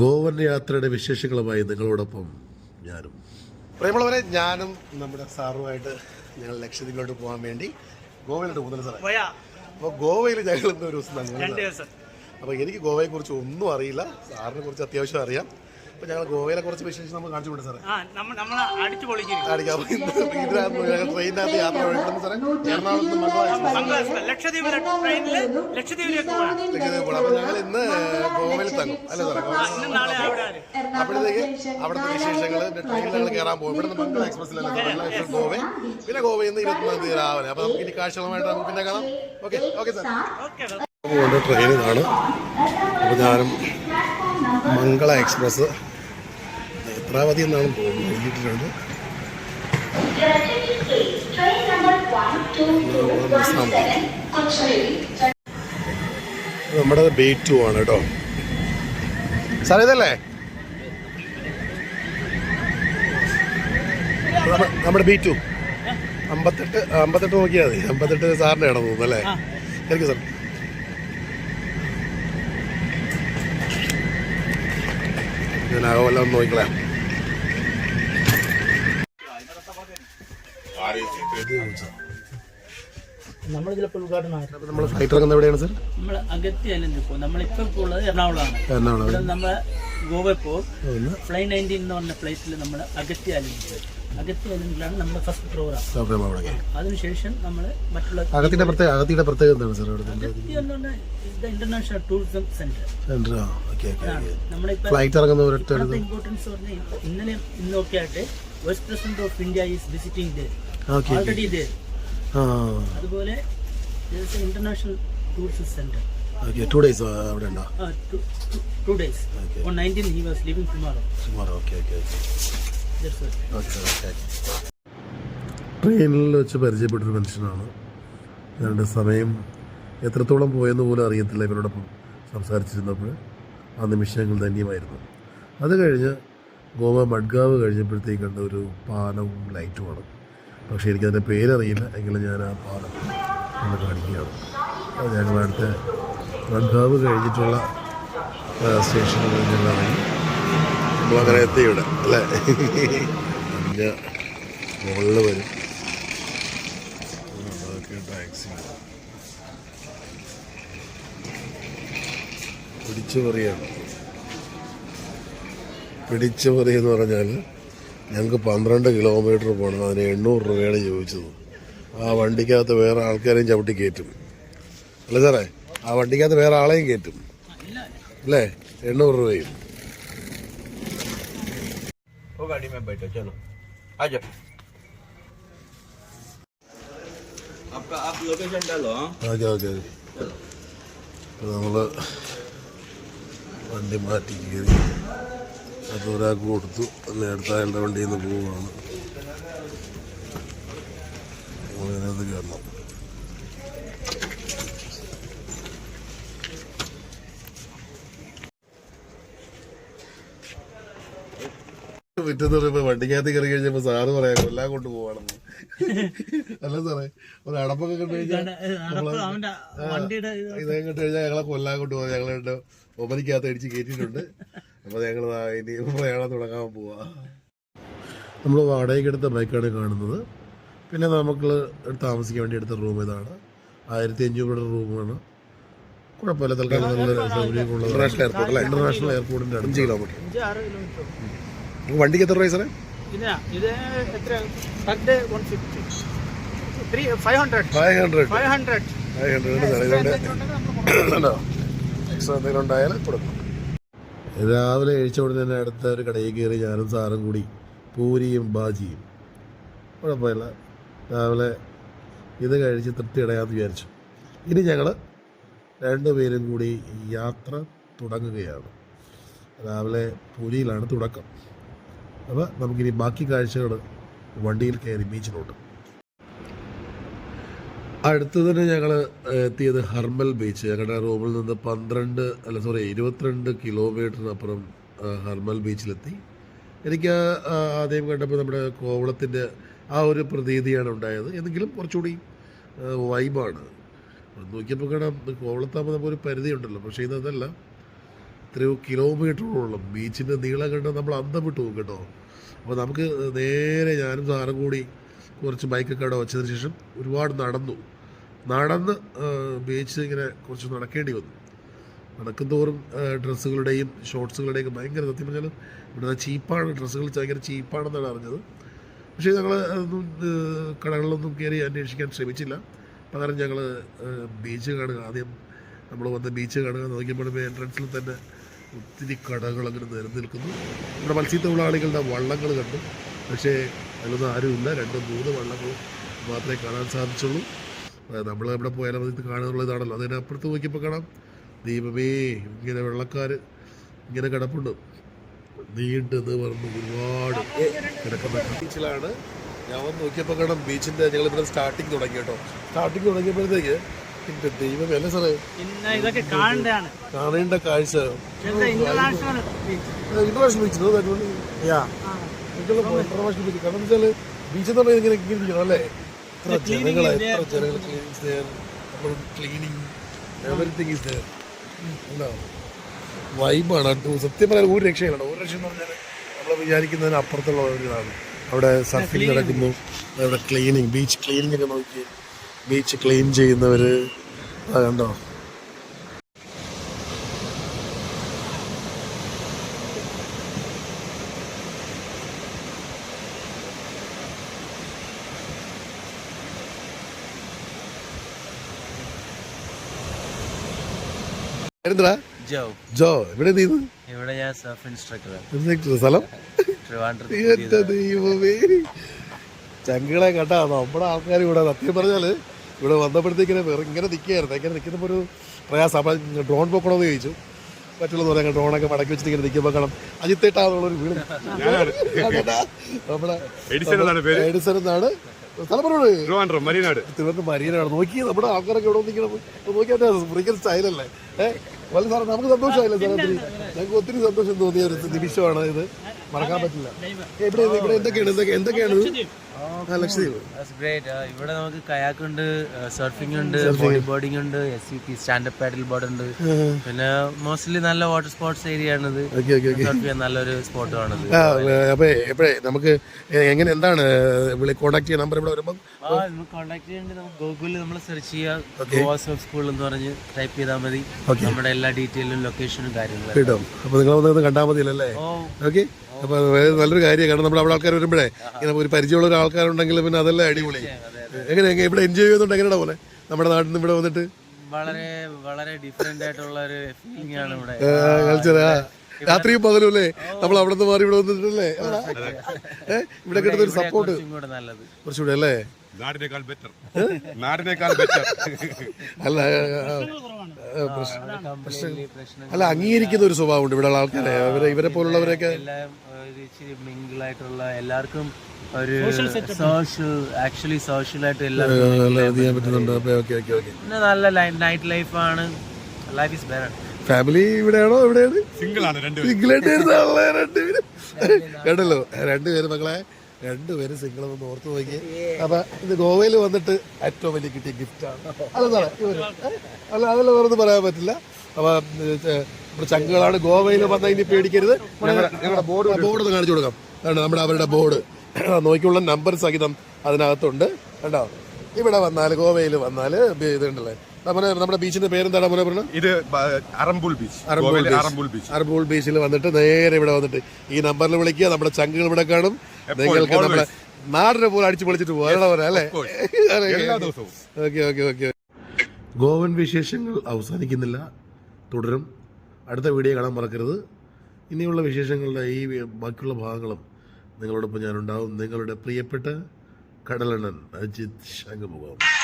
ഗോവൻ യാത്രയുടെ വിശേഷങ്ങളുമായി നിങ്ങളോടൊപ്പം ഞാനും. പ്രേമുള്ളവരെ ഞാനും നമ്മുടെ സാറുമായിട്ട് ഞങ്ങൾ ലക്ഷദ്വീപിലോട്ട് പോകാൻ വേണ്ടി ഗോവയിലോട്ട് പോകുന്നത് സാറേ. അപ്പോൾ ഗോവയിൽ ഞങ്ങൾ ഇന്ന് ഒരു ദിവസം രണ്ട് തങ്ങുന്നത് ദിവസം. അപ്പോൾ എനിക്ക് ഗോവയെക്കുറിച്ച് ഒന്നും അറിയില്ല. സാറിനെ കുറിച്ച് അത്യാവശ്യം അറിയാം. അപ്പോൾ ഞങ്ങൾ ഗോവയിലെ കുറച്ച് വിശേഷം നമ്മൾ കാണിച്ചു കൊടുത്തു സാറേ. അടിച്ചു പൊളിക്കും ട്രെയിനിനകത്ത് യാത്ര വഴിപ്പെടുന്നു സാറേ. എറണാകുളത്ത് ലക്ഷദ്വീപിലേക്ക് പോകാം ലക്ഷദ്വീപ് അപ്പോൾ ഞങ്ങൾ ഇന്ന് ഗോവയിൽ തങ്ങും. അല്ലേ സാറേ? അപ്പോഴത്തേക്ക് അവിടുത്തെ വിശേഷങ്ങൾ ട്രെയിനിൽ ഞങ്ങൾ കയറാൻ പോകും. ഇവിടുന്ന് മംഗള എക്സ്പ്രസ്സിലല്ല മംഗള എക്സ്പ്രസ് ഗോവ. പിന്നെ ഗോവയിൽ നിന്ന് ഇരുപത്തിനാല് തീയതി രാവിലെ. അപ്പോൾ നമുക്ക് ഇനി കാഴ്ചകളുമായിട്ട് നമുക്ക് പിന്നെ കാണാം. ഓക്കെ ഓക്കെ സാർ ഇതാണ് അപ്പോൾ ഞാനും മംഗള എക്സ്പ്രസ് നേത്രാവതി എന്നാണ് തോന്നുന്നത്. എഴുതിയിട്ടുണ്ട്. നമ്മുടെ ബേ ടു ആണ് കേട്ടോ സാർ ഇതല്ലേ? നമ്മുടെ ബി ടു. അമ്പത്തെട്ട് അമ്പത്തെട്ട് നോക്കിയാൽ മതി. അമ്പത്തെട്ട് സാറിന്റെ ആണോ തോന്നുന്നു അല്ലേ. എനിക്ക് സാർ. ഞാൻ ആകെല്ലാം ഒന്ന് നോക്കിക്കളയാം. നമ്മൾ ചിലപ്പോൾ നമ്മൾ ഫ്ലൈറ്റ് ഇറങ്ങുന്നത് എവിടെയാണ് സാർ നമ്മൾ അഗത്തി അല്ലെങ്കിൽ പോകും നമ്മളിപ്പോൾ ഉള്ളത് എറണാകുളമാണ് എറണാകുളം നമ്മൾ ഗോവയിൽ പോകും ഫ്ലൈ നയന്റീൻ എന്ന് പറഞ്ഞ ഫ്ലൈറ്റിൽ നമ്മൾ അഗത്തി പോകും അഗത്തി ഐലൻഡിലാണ് നമ്മുടെ ഫസ്റ്റ് പ്രോഗ്രാം അതിനുശേഷം നമ്മൾ മറ്റുള്ള പ്രത്യേക പ്രത്യേകത എന്താണ് sir Agatti international tourism centre flight ഇറങ്ങുന്ന ഇമ്പോർട്ടൻസ് പറഞ്ഞാൽ ഇന്നലെ ഇന്നൊക്കെ ആയിട്ട് vice president of India is visiting already അതുപോലെ international tourism centre okay two days അവിടെ ഉണ്ടോ? Two days. On nineteen he was living tomorrow tomorrow okay okay okay ട്രെയിനിൽ വെച്ച് പരിചയപ്പെട്ടൊരു മനുഷ്യനാണ്. ഞങ്ങളുടെ സമയം എത്രത്തോളം പോയെന്ന് പോലും അറിയത്തില്ല ഇവരോടൊപ്പം സംസാരിച്ചിരുന്നപ്പോൾ. ആ നിമിഷങ്ങൾ ധന്യമായിരുന്നു. അത് കഴിഞ്ഞ് ഗോവ മഡ്ഗാവ് കഴിഞ്ഞപ്പോഴത്തേക്ക് കണ്ട ഒരു പാലവും ലൈറ്റുമാണ് പക്ഷേ എനിക്കതിന്റെ പേരറിയില്ല. എങ്കിലും ഞാൻ ആ പാലം ഒന്ന് കാണിക്കുകയാണ്. അടുത്ത മഡ്ഗാവ് കഴിഞ്ഞിട്ടുള്ള സ്റ്റേഷനിൽ ഞങ്ങൾ ഇറങ്ങി. ഇവിടെ അല്ലേ? പിന്നെ മുകളിൽ വരും. അതൊക്കെ ടാക്സി. പിടിച്ചു പറഞ്ഞാൽ ഞങ്ങൾക്ക് പന്ത്രണ്ട് കിലോമീറ്റർ പോകണം അതിന് എണ്ണൂറ് രൂപയാണ് ചോദിച്ചത്. ആ വണ്ടിക്കകത്ത് വേറെ ആൾക്കാരെയും ചവിട്ടി കയറ്റും. അല്ലേ സാറേ? ആ വണ്ടിക്കകത്ത് വേറെ ആളെയും കയറ്റും. അല്ലേ? എണ്ണൂറ് രൂപയും. गाड़ी में बैठो चलो आ जाओ आपका आप लोकेशन डालो हाँ ഓക്കെ ഓക്കെ നമ്മൾ വണ്ടി മാറ്റി കയറി അത് ഒരാൾക്ക് കൊടുത്തു അന്ന് അടുത്ത അയാളുടെ വണ്ടിയിൽ നിന്ന് പോവുകയാണ് അതിനകത്ത് കയറണം മുറ്റത്ത് പറയുമ്പോ വണ്ടിക്കകത്ത് കയറി കഴിഞ്ഞപ്പോ സാറ് പറയാ കൊല്ലാൻ കൊണ്ട് പോവാണെന്ന് അല്ല സാറേ ഒരു അടപ്പൊക്കെ കണ്ടു കഴിഞ്ഞാൽ അവന്റെ വണ്ടിയുടെ ഇത്. ഇതേ കണ്ടു കഴിഞ്ഞാൽ ഞങ്ങളെ കൊല്ലാൻ കൊണ്ട് പോവാ ഞങ്ങളുടെ ഒമ്പതിക്കകത്ത് അടിച്ച് കയറ്റിയിട്ടുണ്ട് അപ്പൊ ഞങ്ങൾ ഇനി പ്രയാണം തുടങ്ങാൻ പോവാ. നമ്മൾ വാടകയ്ക്ക് എടുത്ത ബൈക്കാണ് കാണുന്നത്. പിന്നെ നമുക്ക് താമസിക്കാൻ വേണ്ടി എടുത്ത റൂം ഇതാണ്. ആയിരത്തി അഞ്ഞൂറ് രൂപയുടെ റൂമാണ്. കുഴപ്പമില്ല തൽക്കാലം നല്ല സൗകര്യമുള്ള ഇന്റർനാഷണൽ എയർപോർട്ട് അല്ലേ? ഇന്റർനാഷണൽ എയർപോർട്ടിന്റെ അടുത്ത്. കിലോമീറ്റർ. വണ്ടിക്ക് എത്ര പ്രൈസ് സാറേ? ഇതിനാ ഇത് എത്ര? Per day one fifty three five hundred five hundred five hundred five hundred സാറേ ഇതുകൊണ്ട് ഉണ്ടോ. എക്സ്ട്രാ എന്തെങ്കിലും ഉണ്ടായാൽ കൊടുക്കും. രാവിലെ കഴിച്ച ഉടനെ തന്നെ അടുത്ത ഒരു കടയിൽ കയറി ഞാനും സാറും കൂടി പൂരിയും ബാജിയും. കുഴപ്പമില്ല. രാവിലെ ഇത് കഴിച്ച് തൃപ്തി അടയാമെന്ന് വിചാരിച്ചു. ഇനി ഞങ്ങൾ രണ്ടുപേരും കൂടി യാത്ര തുടങ്ങുകയാണ്. രാവിലെ പൂരിയിലാണ് തുടക്കം. അപ്പോൾ നമുക്കിനി ബാക്കി കാഴ്ചകൾ വണ്ടിയിൽ കയറി ബീച്ചിലോട്ട്. അടുത്തതിന് ഞങ്ങൾ എത്തിയത് ഹർമൽ ബീച്ച്. ഞങ്ങളുടെ റൂമിൽ നിന്ന് പന്ത്രണ്ട് അല്ല സോറി ഇരുപത്തിരണ്ട് കിലോമീറ്ററിനപ്പുറം ഹർമൽ ബീച്ചിലെത്തി. എനിക്ക് ആദ്യം കണ്ടപ്പോൾ നമ്മുടെ കോവളത്തിന്റെ ആ ഒരു പ്രതീതിയാണ് ഉണ്ടായത്. എന്തെങ്കിലും കുറച്ചുകൂടി വൈബാണ് നോക്കിയപ്പോൾ കാണാം കോവളത്താകുമ്പോൾ നമുക്കൊരു പരിധിയുണ്ടല്ലോ. പക്ഷേ ഇതല്ല. എത്രയോ കിലോമീറ്ററോളം ബീച്ചിന്റെ നീളം കണ്ട് നമ്മൾ അന്തം വിട്ടു പോകും കേട്ടോ. അപ്പോൾ നമുക്ക് നേരെ ഞാനും സാറും കൂടി കുറച്ച് ബൈക്കൊക്കെ അവിടെ വെച്ചതിന് ശേഷം ഒരുപാട് നടന്നു. നടന്ന് ബീച്ച് ഇങ്ങനെ കുറച്ച് നടക്കേണ്ടി വന്നു. നടക്കുന്തോറും ഡ്രസ്സുകളുടെയും ഷോർട്സുകളുടെയും ഭയങ്കര സത്യം പറഞ്ഞാൽ ഇവിടെ ചീപ്പാണ്. ഡ്രസ്സുകൾ ഭയങ്കര ചീപ്പാണെന്നാണ് അറിഞ്ഞത്. പക്ഷേ ഞങ്ങൾ അതൊന്നും കടകളിലൊന്നും കയറി അന്വേഷിക്കാൻ ശ്രമിച്ചില്ല. പകരം ഞങ്ങൾ ബീച്ച് കാണുക. ആദ്യം നമ്മൾ വന്ന് ബീച്ച് കാണുക. നോക്കിയപ്പോഴും എൻട്രൻസിൽ തന്നെ ഒത്തിരി കടകൾ അങ്ങനെ നിരന്നു നിൽക്കുന്നു. ഇവിടെ മത്സ്യത്തൊഴിലാളികളുടെ വള്ളങ്ങൾ കണ്ടു. പക്ഷേ അതിലൊന്നും ആരുമില്ല. രണ്ട് മൂന്ന് വള്ളങ്ങൾ മാത്രമേ കാണാൻ സാധിച്ചുള്ളൂ. നമ്മൾ എവിടെ പോയാലും അത് കാണാനുള്ള ഇതാണല്ലോ അതിനപ്പുറത്ത് നോക്കിയപ്പോൾ കാണാം. ദീപമേ ഇങ്ങനെ വെള്ളക്കാർ ഇങ്ങനെ കിടപ്പുണ്ട്. നീണ്ടെന്ന് പറഞ്ഞു ഒരുപാട് കിടക്കുന്ന ബീച്ചിലാണ്. ഞാൻ വന്ന് നോക്കിയപ്പോൾ കാണാം. ബീച്ചിന്റെ ഞങ്ങളിവിടെ സ്റ്റാർട്ടിങ് തുടങ്ങി കേട്ടോ. സ്റ്റാർട്ടിങ് തുടങ്ങിയപ്പോഴത്തേക്ക് എന്റെ ദൈവമേ അല്ലേ സാറേ? ഇതൊക്കെ കാണേണ്ടതാണ്. കാണേണ്ട കാഴ്ച. ഇന്റർനാഷണൽ ബീച്ച് ഇന്റർനാഷണൽ ബീച്ച് കാരണം വെച്ചാൽ ബീച്ച് എന്ന് പറഞ്ഞാൽ ഇങ്ങനെ ഇങ്ങനെ ഇരിക്കണം അല്ലേ? എത്ര ജനങ്ങളെ എത്ര ജനങ്ങൾ cleaning cleaning everything is there എന്താ വൈബാണ് സത്യം പറയാൻ ഒരു രക്ഷയില്ല ഒരു രക്ഷ എന്ന് പറഞ്ഞാൽ നമ്മൾ വിചാരിക്കുന്നതിന് അപ്പുറത്തുള്ള ഒരു ഇതാണ്. അവിടെ സർഫിംഗ് നടക്കുന്നു. അവിടെ ക്ലീനിങ് ബീച്ച് ക്ലീനിങ് ഒക്കെ നോക്കി. ബീച്ച് ക്ലീൻ ചെയ്യുന്നവർ കണ്ടോ? എന്താ ജോ. ജോ ഇവിടെ ഇവിടെ ഞാൻ സർഫ് ഇൻസ്ട്രക്ടർ സ്ഥലം? ദൈവമേ. ചങ്കളെ കേട്ടാ നമ്മുടെ ആൾക്കാർ ഇവിടെ സത്യം പറഞ്ഞാൽ ഇവിടെ വന്നപ്പോഴത്തേക്കിനെ വെറും ഇങ്ങനെ നിൽക്കുകയായിരുന്നു ഇങ്ങനെ നിൽക്കുന്നപ്പോൾ ഒരു പ്രയാസം. അപ്പം ഡ്രോൺ പോക്കണമെന്ന് ചോദിച്ചു. മറ്റുള്ളത് പറയാം ഡ്രോണൊക്കെ മടക്കി വെച്ചിട്ട് ഇങ്ങനെ നിൽക്കുമ്പോൾ കാണാം അജിത്തേട്ടാന്നുള്ളൊരു വീട്. കേട്ടാ? നമ്മുടെ എഡിസൺ എന്നാണ് സ്ഥലം മരീനാട്. തിരുവനന്തപുരം നോക്കി നമ്മുടെ ആൾക്കാരൊക്കെ ഇവിടെ നിൽക്കണം നോക്കിയാൽ ഫ്രീക്കൻ സ്റ്റൈലല്ലേ? ഏഹ് വല്ല സാറേ നമുക്ക് സന്തോഷമായില്ലേ സാറേ? ഒത്തിരി ഞങ്ങൾക്ക് ഒത്തിരി സന്തോഷം തോന്നിയ ഒരു നിമിഷമാണ് ഇത്. മറക്കാൻ പറ്റില്ല. എവിടെ ഇവിടെ ഇവിടെ എന്തൊക്കെയാണ്? എന്തൊക്കെയാണ്? ലക്ഷദ്വീപ് ഇവിടെ നമുക്ക് കയാക്ക് ഉണ്ട് സർഫിംഗ് ഉണ്ട് ബോഡി ബോർഡിംഗ് ഉണ്ട് S U P standup paddle board ഉണ്ട്. പിന്നെ മോസ്റ്റ്ലി നല്ല വാട്ടർ സ്പോർട്സ് ഏരിയ ആണ് നല്ലൊരു സ്പോട്ടുമാണിത് ആ അപ്പൊ എപ്പോഴേ നമുക്ക് എങ്ങനെ എന്താണ് കോൺടാക്ട് ചെയ്യാൻ നമ്പർ ഇവിടെ വരുമ്പോൾ നമുക്ക് കോൺടാക്ട് ചെയ്യേണ്ടി നമുക്ക് ഗൂഗിളിൽ നമ്മൾ സെർച്ച് ചെയ്യുക ഗോവ സർഫ് സ്കൂൾ എന്ന് പറഞ്ഞ് ടൈപ്പ് ചെയ്താൽ മതി. നമ്മുടെ എല്ലാ ഡീറ്റെയിലും ലൊക്കേഷനും കാര്യങ്ങളും കിട്ടും. അപ്പൊ നിങ്ങൾ കണ്ടാൽ മതി അല്ലേ ഓക്കെ അപ്പൊ അത് നല്ലൊരു കാര്യമാണ്. കാരണം നമ്മുടെ അവിടെ ആൾക്കാർ വരുമ്പോഴേ ഇങ്ങനെ ഒരു പരിചയമുള്ള ഒരു ആൾക്കാരുണ്ടെങ്കിൽ പിന്നെ അതല്ലേ അടിപൊളി. എങ്ങനെ ഇവിടെ എൻജോയ് ചെയ്യുന്നുണ്ട് എങ്ങനെയാ പോലെ നമ്മുടെ നാട്ടിൽ നിന്ന് ഇവിടെ വന്നിട്ട്? വളരെ വളരെ ഡിഫറെന്റ് ആയിട്ടുള്ള ഒരു ഫീലിംഗ് ആണ് ഇവിടെ. രാത്രിയും പകലും അല്ലേ? നമ്മൾ അവിടെ നിന്ന് മാറി ഇവിടെ വന്നിട്ടല്ലേ? ഇവിടെ കിട്ടുന്ന ഒരു സപ്പോർട്ട് കുറച്ചുകൂടെ അല്ലേ? നാടിനേക്കാൾ ബെറ്റർ നാടിനേക്കാൾ ബെറ്റർ അല്ല അംഗീകരിക്കുന്ന ഒരു സ്വഭാവമുണ്ട് ഇവിടെ ആൾക്കാരെ. ഇവരെ ഇവരെ പോലുള്ളവരൊക്കെ ഒരു ഇച്ചിരി ആയിട്ടുള്ള എല്ലാവർക്കും ഒരു സോഷ്യൽ ആക്ച്വലി സോഷ്യൽ ആയിട്ട് എല്ലാവർക്കും പിന്നെ നല്ല നൈറ്റ് ലൈഫാണ് ലൈഫ് ഇസ് ബെറ്റർ ഫാമിലി ഇവിടെയാണോ? ആണ് രണ്ട് കണ്ടല്ലോ രണ്ടുപേരും മക്കളെ. രണ്ടുപേരും സിംഗിൾ ഒന്ന് ഓർത്ത് നോക്കി അപ്പൊ ഇത് ഗോവയിൽ വന്നിട്ട് ഏറ്റവും വലിയ കിട്ടിയ ഗിഫ്റ്റാണ് അല്ല സാറേ അല്ല അതല്ല വേറെ പറയാൻ പറ്റില്ല. അപ്പൊ നമ്മുടെ ചങ്കുകളാണ്. ഗോവയിൽ വന്ന ഇനി പേടിക്കരുത്. ഞങ്ങളുടെ ബോർഡ് ബോർഡ് കാണിച്ചു കൊടുക്കാം. കണ്ടോ നമ്മുടെ അവരുടെ ബോർഡ്. നോക്കിയുള്ള നമ്പർ സഹിതം അതിനകത്തുണ്ട്. കണ്ടോ ഇവിടെ വന്നാൽ ഗോവയിൽ വന്നാൽ ഇതുണ്ടല്ലേ? നമ്മുടെ നമ്മുടെ ബീച്ചിന്റെ പേരെന്താണ് മോനെ പറഞ്ഞത്? ഇത് അറമ്പൂൾ ബീച്ച്. അറമ്പൂൾ ഗോവയിലെ ബീച്ച്. അറമ്പൂൾ ബീച്ച്. അർബൂൾ ബീച്ചിൽ വന്നിട്ട് നേരെ ഇവിടെ വന്നിട്ട് ഈ നമ്പറിൽ വിളിക്കുക. നമ്മുടെ ചങ്കുകൾ ഇവിടെ കാണും. നിങ്ങൾക്ക്. നമ്മുടെ നാടിനെ പോലെ അടിച്ചു പൊളിച്ചിട്ട് പോകണം അല്ലേ? എല്ലാ ദിവസവും. Okay okay okay. ഗോവൻ വിശേഷങ്ങൾ അവസാനിക്കുന്നില്ല. തുടരും. അടുത്ത വീഡിയോ കാണാൻ മറക്കരുത്. ഇനിയുള്ള വിശേഷങ്ങളുടെ ഈ ബാക്കിയുള്ള ഭാഗങ്ങളും നിങ്ങളോടൊപ്പം ഞാനുണ്ടാവും. നിങ്ങളുടെ പ്രിയപ്പെട്ട കടലണ്ണൻ അജിത് ശംഖുമുഖം.